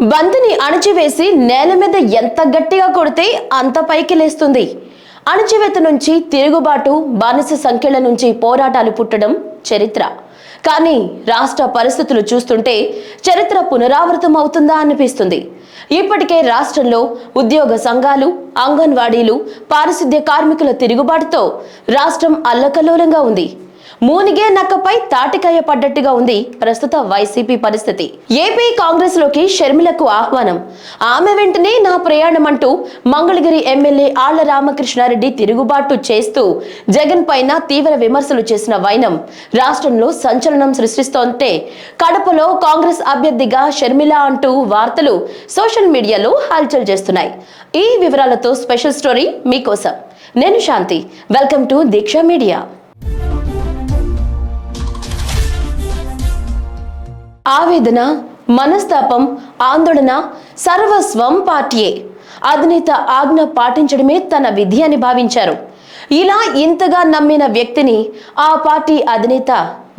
బంతిని అణచివేసి నేల మీద ఎంత గట్టిగా కొడితే అంత పైకి లేస్తుంది. అణచివేత నుంచి తిరుగుబాటు బానిస సంఖ్యల నుంచి పోరాటాలు పుట్టడం చరిత్ర. కానీ రాష్ట్ర పరిస్థితులు చూస్తుంటే చరిత్ర పునరావృతం అవుతుందా అనిపిస్తుంది. ఇప్పటికే రాష్ట్రంలో ఉద్యోగ సంఘాలు అంగన్వాడీలు పారిశుద్ధ్య కార్మికుల తిరుగుబాటుతో రాష్ట్రం అల్లకల్లోలంగా ఉంది. మూనిగే నక్కపై తాటికాయ పడ్డట్టుగా ఉంది ప్రస్తుత వైసీపీ పరిస్థితి. ఏపీ కాంగ్రెస్లోకి షర్మిలకు ఆహ్వానం. ఆమె వెంటనే నా ప్రయాణం అంటూ మంగళగిరి ఎమ్మెల్యే ఆళ్ళ రామకృష్ణారెడ్డి తిరుగుబాటు చేస్తూ జగన్ పైన తీవ్ర విమర్శలు చేసిన వైనం. రాష్ట్రంలో సంచలనం సృష్టిస్తోంటే కడపలో కాంగ్రెస్ అభ్యర్థిగా షర్మిల అంటూ వార్తలు సోషల్ మీడియాలో హల్చల్ చేస్తున్నాయి. ఈ వివరాలతో స్పెషల్ స్టోరీ మీకోసం. నేను Shanti. Welcome to Deeksha media. ఆవేదన మనస్తాపం ఆందోళన సర్వస్వం పార్టీయే. అధినేత ఆజ్ఞ పాటించడమే తన విధి అని భావించారు. ఇలా ఇంతగా నమ్మిన వ్యక్తిని ఆ పార్టీ అధినేత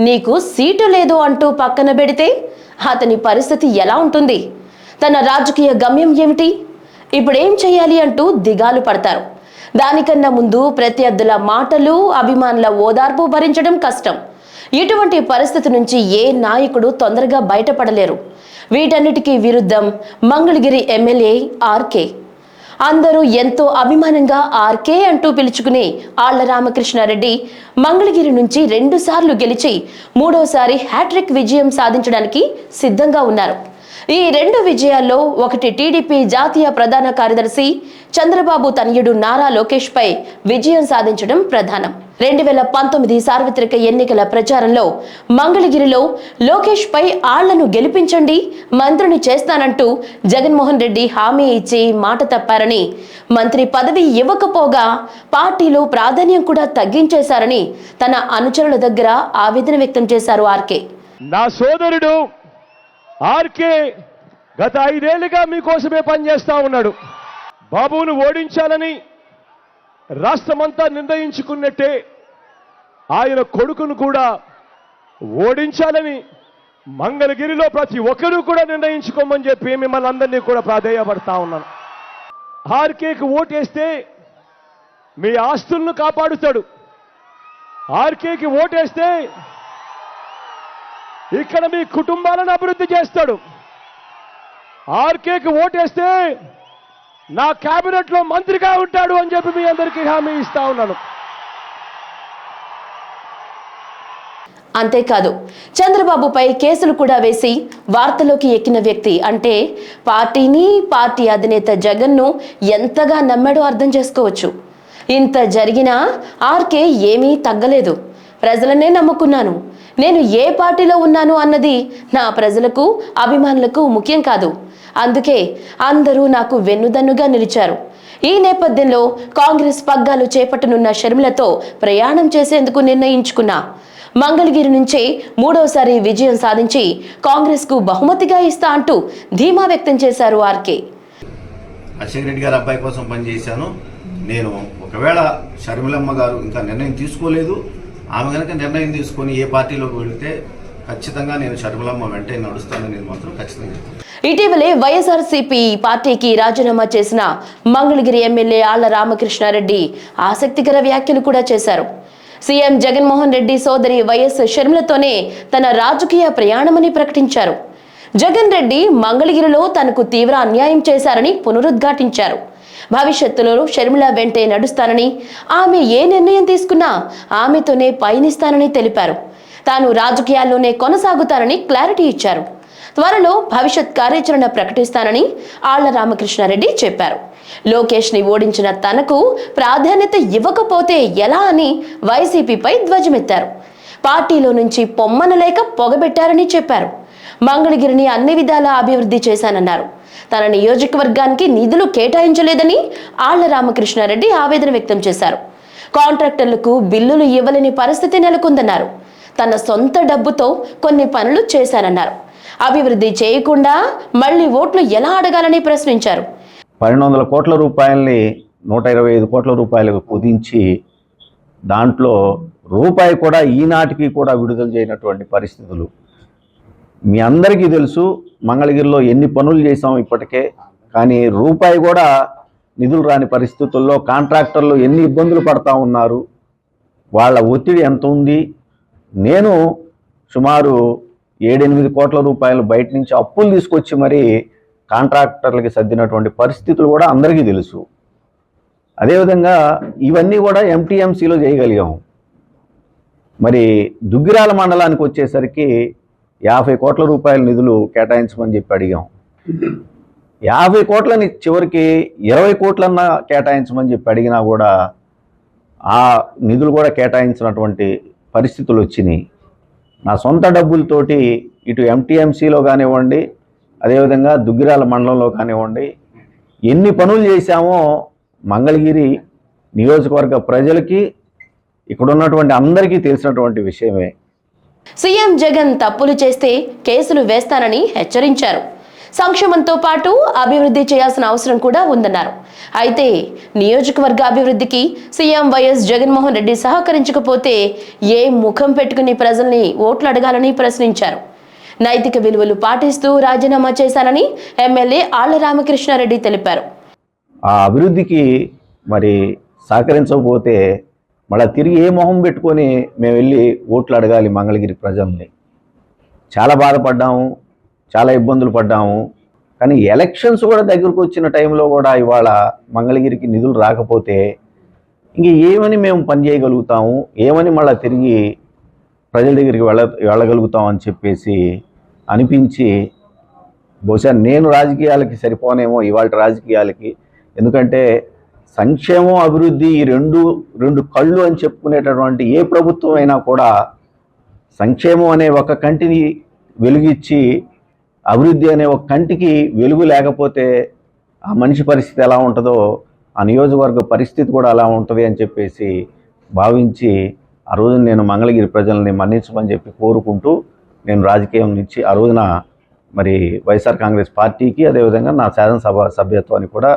నీకు సీటు లేదు అంటూ పక్కన పెడితే అతని పరిస్థితి ఎలా ఉంటుంది? తన రాజకీయ గమ్యం ఏమిటి? ఇప్పుడేం చేయాలి అంటూ దిగాలు పడతారు. దానికన్నా ముందు ప్రత్యర్థుల మాటలు అభిమానుల ఓదార్పు భరించడం కష్టం. ఇటువంటి పరిస్థితి నుంచి ఏ నాయకుడు తొందరగా బయటపడలేరు. వీటన్నిటికీ విరుద్ధం మంగళగిరి ఎమ్మెల్యే ఆర్కే అందరూ ఎంతో అభిమానంగా ఆర్కే అంటూ పిలుచుకునే ఆళ్ళ రామకృష్ణారెడ్డి మంగళగిరి నుంచి రెండుసార్లు గెలిచి మూడోసారి హ్యాట్రిక్ విజయం సాధించడానికి సిద్ధంగా ఉన్నారు. ఈ రెండు విజయాల్లో ఒకటి టీడీపీ జాతీయ ప్రధాన కార్యదర్శి చంద్రబాబు తనయుడు నారా లోకేష్ పై విజయం సాధించడం ప్రధానం. రెండు వేల పంతొమ్మిది సార్వత్రిక ఎన్నికల ప్రచారంలో మంగళగిరిలో లోకేష్ పై ఆళ్ళను గెలిపించండి మంత్రిని చేస్తానంటూ జగన్మోహన్ రెడ్డి హామీ ఇచ్చి మాట తప్పారని మంత్రి పదవి ఇవ్వకపోగా పార్టీలో ప్రాధాన్యం కూడా తగ్గించేశారని తన అనుచరుల దగ్గర ఆవేదన వ్యక్తం చేశారు ఆర్కే. నా సోదరుడు ఆర్కే గత ఐదేళ్ళుగా మీకోసమే పనిచేస్తా ఉన్నాడు. బాబును ఓడించాలని రాష్ట్రమంతా నిర్ణయించుకున్నట్టే ఆయన కొడుకును కూడా ఓడించాలని మంగళగిరిలో ప్రతి ఒక్కరూ కూడా నిర్ణయించుకోమని చెప్పి మిమ్మల్ని అందరినీ కూడా ప్రాధేయపడతా ఉన్నాను. ఆర్కేకి ఓటేస్తే మీ ఆస్తులను కాపాడుతాడు. ఆర్కేకి ఓటేస్తే ఇక్కడ మీ కుటుంబాలను అభివృద్ధి చేస్తాడు. ఆర్కేకి ఓటేస్తే నా క్యాబినెట్లో మంత్రిగా ఉంటాడు అని చెప్పి మీ అందరికీ హామీ ఇస్తా ఉన్నాను. అంతేకాదు చంద్రబాబుపై కేసులు కూడా వేసి వార్తలోకి ఎక్కిన వ్యక్తి అంటే పార్టీని పార్టీ అధినేత జగన్ను ఎంతగా నమ్మాడో అర్థం చేసుకోవచ్చు. ఇంత జరిగినా ఆర్కే ఏమీ తగ్గలేదు. ప్రజలనే నమ్ముకున్నాను. నేను ఏ పార్టీలో ఉన్నాను అన్నది నా ప్రజలకు అభిమానులకు ముఖ్యం కాదు. అందుకే అందరూ నాకు వెన్నుదన్నుగా నిలిచారు. ఈ నేపథ్యంలో కాంగ్రెస్ పగ్గాలు చేపట్టనున్న షర్మిలతో ప్రయాణం చేసేందుకు నిర్ణయించుకున్నా. మంగళగిరి నుంచి మూడోసారి విజయం సాధించి కాంగ్రెస్కు బహుమతిగా ఇస్తా అంటూ ధీమా వ్యక్తం చేశారు ఆర్కే. అశోక్ రెడ్డి గారి అబ్బాయి కోసం పనిచేశాను నేను ఒకవేళ షర్మిలమ్మ గారు ఇంకా నిర్ణయం తీసుకోలేదు ఆమె కనుక నిర్ణయం తీసుకొని ఏ పార్టీలోకి వెళితే ఖచ్చితంగా నేను షర్మిలమ్మ వెంటే నడుస్తానని నేను మాత్రం ఖచ్చితంగా చెప్తాను. ఇటీవలే వైఎస్ఆర్సీపీ పార్టీకి రాజీనామా చేసిన మంగళగిరి ఎమ్మెల్యే ఆళ్ళ రామకృష్ణారెడ్డి ఆసక్తికర వ్యాఖ్యలు కూడా చేశారు. సీఎం జగన్మోహన్ రెడ్డి సోదరి వైఎస్ షర్మిలతోనే తన రాజకీయ ప్రయాణమని ప్రకటించారు. జగన్ రెడ్డి మంగళగిరిలో తనకు తీవ్ర అన్యాయం చేశారని పునరుద్ఘాటించారు. భవిష్యత్తులో షర్మిల వెంటే నడుస్తానని ఆమె ఏ నిర్ణయం తీసుకున్నా ఆమెతోనే పయనిస్తానని తెలిపారు. తాను రాజకీయాల్లోనే కొనసాగుతానని క్లారిటీ ఇచ్చారు. త్వరలో భవిష్యత్ కార్యాచరణ ప్రకటిస్తానని ఆళ్ళ రామకృష్ణారెడ్డి చెప్పారు. లోకేష్ని ఓడించిన తనకు ప్రాధాన్యత ఇవ్వకపోతే ఎలా అని వైసీపీపై ధ్వజమెత్తారు. పార్టీలో నుంచి పొమ్మనలేక పొగబెట్టారని చెప్పారు. మంగళగిరిని అన్ని విధాలా అభివృద్ధి చేశానన్నారు. తన నియోజకవర్గానికి నిధులు కేటాయించలేదని ఆళ్ళ రామకృష్ణారెడ్డి ఆవేదన వ్యక్తం చేశారు. కాంట్రాక్టర్లకు బిల్లులు ఇవ్వలేని పరిస్థితి నెలకొందన్నారు. తన సొంత డబ్బుతో కొన్ని పనులు చేశానన్నారు. అభివృద్ధి చేయకుండా మళ్ళీ ఓట్లు ఎలా అడగాలని ప్రశ్నించారు. పన్నెండు వందల కోట్ల రూపాయల్ని నూట ఇరవై ఐదు కోట్ల రూపాయలకు కుదించి దాంట్లో రూపాయి కూడా ఈనాటికి కూడా విడుదల చేయనటువంటి పరిస్థితులు. మీ అందరికీ తెలుసు మంగళగిరిలో ఎన్ని పనులు చేసాం ఇప్పటికే కానీ రూపాయి కూడా నిధులు రాని పరిస్థితుల్లో కాంట్రాక్టర్లు ఎన్ని ఇబ్బందులు పడతా ఉన్నారు వాళ్ళ ఒత్తిడి ఎంత ఉంది? నేను సుమారు ఏడెనిమిది కోట్ల రూపాయలు బయట నుంచి అప్పులు తీసుకొచ్చి మరి కాంట్రాక్టర్లకి సర్దినటువంటి పరిస్థితులు కూడా అందరికీ తెలుసు. అదేవిధంగా ఇవన్నీ కూడా ఎంటీఎంసీలో చేయగలిగాము మరి దుగ్గిరాల మండలానికి వచ్చేసరికి యాభై కోట్ల రూపాయల నిధులు కేటాయించమని చెప్పి అడిగాం. యాభై కోట్లని చివరికి ఇరవై కోట్లన్నా కేటాయించమని చెప్పి అడిగినా కూడా ఆ నిధులు కూడా కేటాయించినటువంటి పరిస్థితులు వచ్చినాయి. నా సొంత డబ్బులతోటి ఇటు ఎంటీఎంసీలో కానివ్వండి అదేవిధంగా దుగ్గిరాల మండలంలో కానివ్వండి ఎన్ని పనులు చేశామో మంగళగిరి నియోజకవర్గ ప్రజలకి ఇక్కడ ఉన్నటువంటి అందరికీ తెలిసినటువంటి విషయమే. సీఎం జగన్ తప్పులు చేస్తే కేసులు వేస్తానని హెచ్చరించారు. సంక్షేమంతో పాటు అభివృద్ధి చేయాల్సిన అవసరం కూడా ఉందన్నారు. అయితే నియోజకవర్గ అభివృద్ధికి సీఎం వైఎస్ జగన్మోహన్ రెడ్డి సహకరించకపోతే ఏ ముఖం పెట్టుకుని ప్రజల్ని ఓట్లు అడగాలని ప్రశ్నించారు. నైతిక విలువలు పాటిస్తూ రాజీనామా చేశానని ఎమ్మెల్యే ఆళ్ళ రామకృష్ణారెడ్డి తెలిపారు. ఆ అభివృద్ధికి మరి సహకరించకపోతే మళ్ళీ తిరిగి ఏ మొహం పెట్టుకొని మేము వెళ్ళి ఓట్లు అడగాలి మంగళగిరి ప్రజల్ని. చాలా బాధపడ్డాము చాలా ఇబ్బందులు పడ్డాము. కానీ ఎలక్షన్స్ కూడా దగ్గరకు వచ్చిన టైంలో కూడా ఇవాళ మంగళగిరికి నిధులు రాకపోతే ఇంక ఏమని మేము పని చేయగలుగుతాము? ఏమని మళ్ళీ తిరిగి ప్రజల దగ్గరికి వెళ్ళ వెళ్ళగలుగుతాం అని చెప్పేసి అనిపించి బహుశా నేను రాజకీయాలకి సరిపోనేమో ఇవాళ రాజకీయాలకి. ఎందుకంటే సంక్షేమం అభివృద్ధి ఈ రెండు రెండు కళ్ళు అని చెప్పుకునేటటువంటి ఏ ప్రభుత్వం అయినా కూడా సంక్షేమం అనే ఒక కంటిని వెలుగిచ్చి అభివృద్ధి అనే ఒక కంటికి వెలుగు లేకపోతే ఆ మనిషి పరిస్థితి ఎలా ఉంటుందో ఆ నియోజకవర్గ పరిస్థితి కూడా అలా ఉంటుంది అని చెప్పేసి భావించి ఆ రోజు నేను మంగళగిరి ప్రజల్ని మన్నించమని చెప్పి కోరుకుంటూ నేను రాజకీయం నుంచి ఆ రోజున మరి వైఎస్ఆర్ కాంగ్రెస్ పార్టీకి అదేవిధంగా నా శాసనసభ సభ్యత్వాన్ని కూడా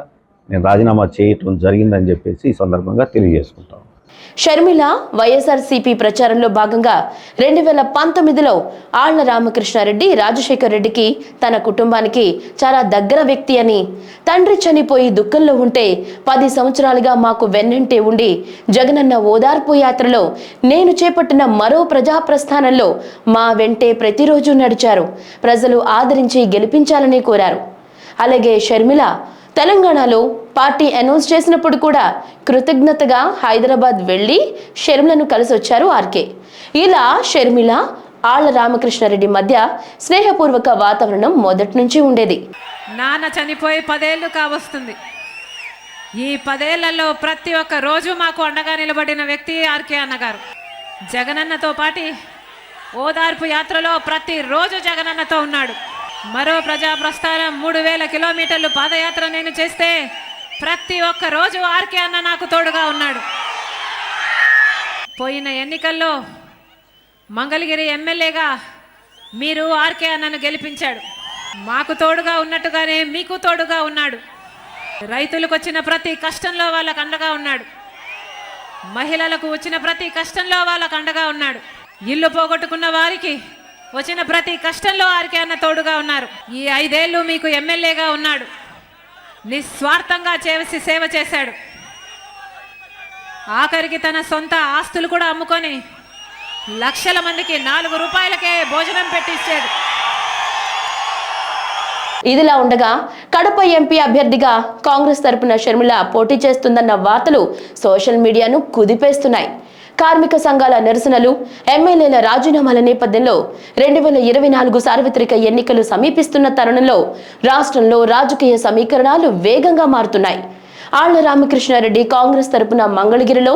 నేను రాజీనామా చేయటం జరిగిందని చెప్పేసి ఈ సందర్భంగా తెలియజేసుకుంటాం షర్మిల వైఎస్ఆర్సీపీ ప్రచారంలో భాగంగా రెండు వేల పంతొమ్మిదిలో ఆళ్ళ రామకృష్ణారెడ్డి రాజశేఖర్ రెడ్డికి తన కుటుంబానికి చాలా దగ్గర వ్యక్తి అని. తండ్రి చనిపోయి దుఃఖంలో ఉంటే పది సంవత్సరాలుగా మాకు వెన్నంటే ఉండి జగనన్న ఓదార్పు యాత్రలో నేను చేపట్టిన మరో ప్రజా ప్రస్థానంలో మా వెంటే ప్రతిరోజు నడిచారు. ప్రజలు ఆదరించి గెలిపించాలని కోరారు. అలాగే షర్మిల తెలంగాణలో పార్టీ అనౌన్స్ చేసినప్పుడు కూడా కృతజ్ఞతగా హైదరాబాద్ వెళ్ళి షర్మిలను కలిసి వచ్చారు ఆర్కే. ఇలా షర్మిల ఆళ్ళ రామకృష్ణారెడ్డి మధ్య స్నేహపూర్వక వాతావరణం మొదటి నుంచి ఉండేది. నాన్న చనిపోయి పదేళ్ళు కావస్తుంది ఈ పదేళ్ళలో ప్రతి ఒక్క రోజు మాకు అండగా నిలబడిన వ్యక్తి ఆర్కే అన్నగారు. జగనన్నతో పాటి ఓదార్పు యాత్రలో ప్రతిరోజు జగనన్నతో ఉన్నాడు. మరో ప్రజా ప్రస్థానం మూడు వేల కిలోమీటర్లు పాదయాత్ర నేను చేస్తే ప్రతి ఒక్క రోజు ఆర్కే అన్న నాకు తోడుగా ఉన్నాడు. పోయిన ఎన్నికల్లో మంగళగిరి ఎమ్మెల్యేగా మీరు ఆర్కే అన్నను గెలిపించాడు. మాకు తోడుగా ఉన్నట్టుగానే మీకు తోడుగా ఉన్నాడు. రైతులకు వచ్చిన ప్రతి కష్టంలో వాళ్ళకు అండగా ఉన్నాడు. మహిళలకు వచ్చిన ప్రతి కష్టంలో వాళ్ళకు అండగా ఉన్నాడు. ఇల్లు పోగొట్టుకున్న వారికి వచ్చిన ప్రతి కష్టంలో ఆర్కే అన్న తోడుగా ఉన్నారు. ఈ ఐదేళ్ళు మీకు ఎమ్మెల్యేగా ఉన్నాడు. నిస్వార్థంగా చేసి సేవ చేశాడు. ఆఖరికి తన సొంత ఆస్తులు కూడా అమ్ముకొని లక్షల మందికి నాలుగు రూపాయలకే భోజనం పెట్టించాడు ఇదిలా ఉండగా కడప ఎంపీ అభ్యర్థిగా కాంగ్రెస్ తరపున షర్మిల పోటీ చేస్తుందన్న వార్తలు సోషల్ మీడియాను కుదిపేస్తున్నాయి. కార్మిక సంఘాల నిరసనలు ఎమ్మెల్యేల రాజీనామాల నేపథ్యంలో రెండు వేల ఇరవై నాలుగు సార్వత్రిక ఎన్నికలు సమీపిస్తున్న తరుణంలో రాష్ట్రంలో రాజకీయ సమీకరణాలు వేగంగా మారుతున్నాయి. ఆళ్ళ రామకృష్ణారెడ్డి కాంగ్రెస్ తరపున మంగళగిరిలో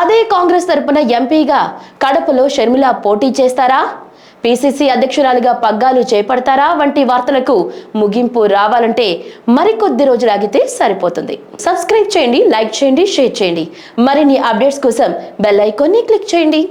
అదే కాంగ్రెస్ తరపున ఎంపీగా కడపలో షర్మిల పోటీ చేస్తారా? పిసిసి అధ్యక్షురాలిగా పగ్గాలు చేపడతారా? వంటి వార్తలకు ముగింపు రావాలంటే మరికొద్ది రోజులు ఆగితే సరిపోతుంది. సబ్స్క్రైబ్ చేయండి లైక్ చేయండి షేర్ చేయండి. మరిన్ని అప్డేట్స్ కోసం బెల్ ఐకాన్ని క్లిక్ చేయండి.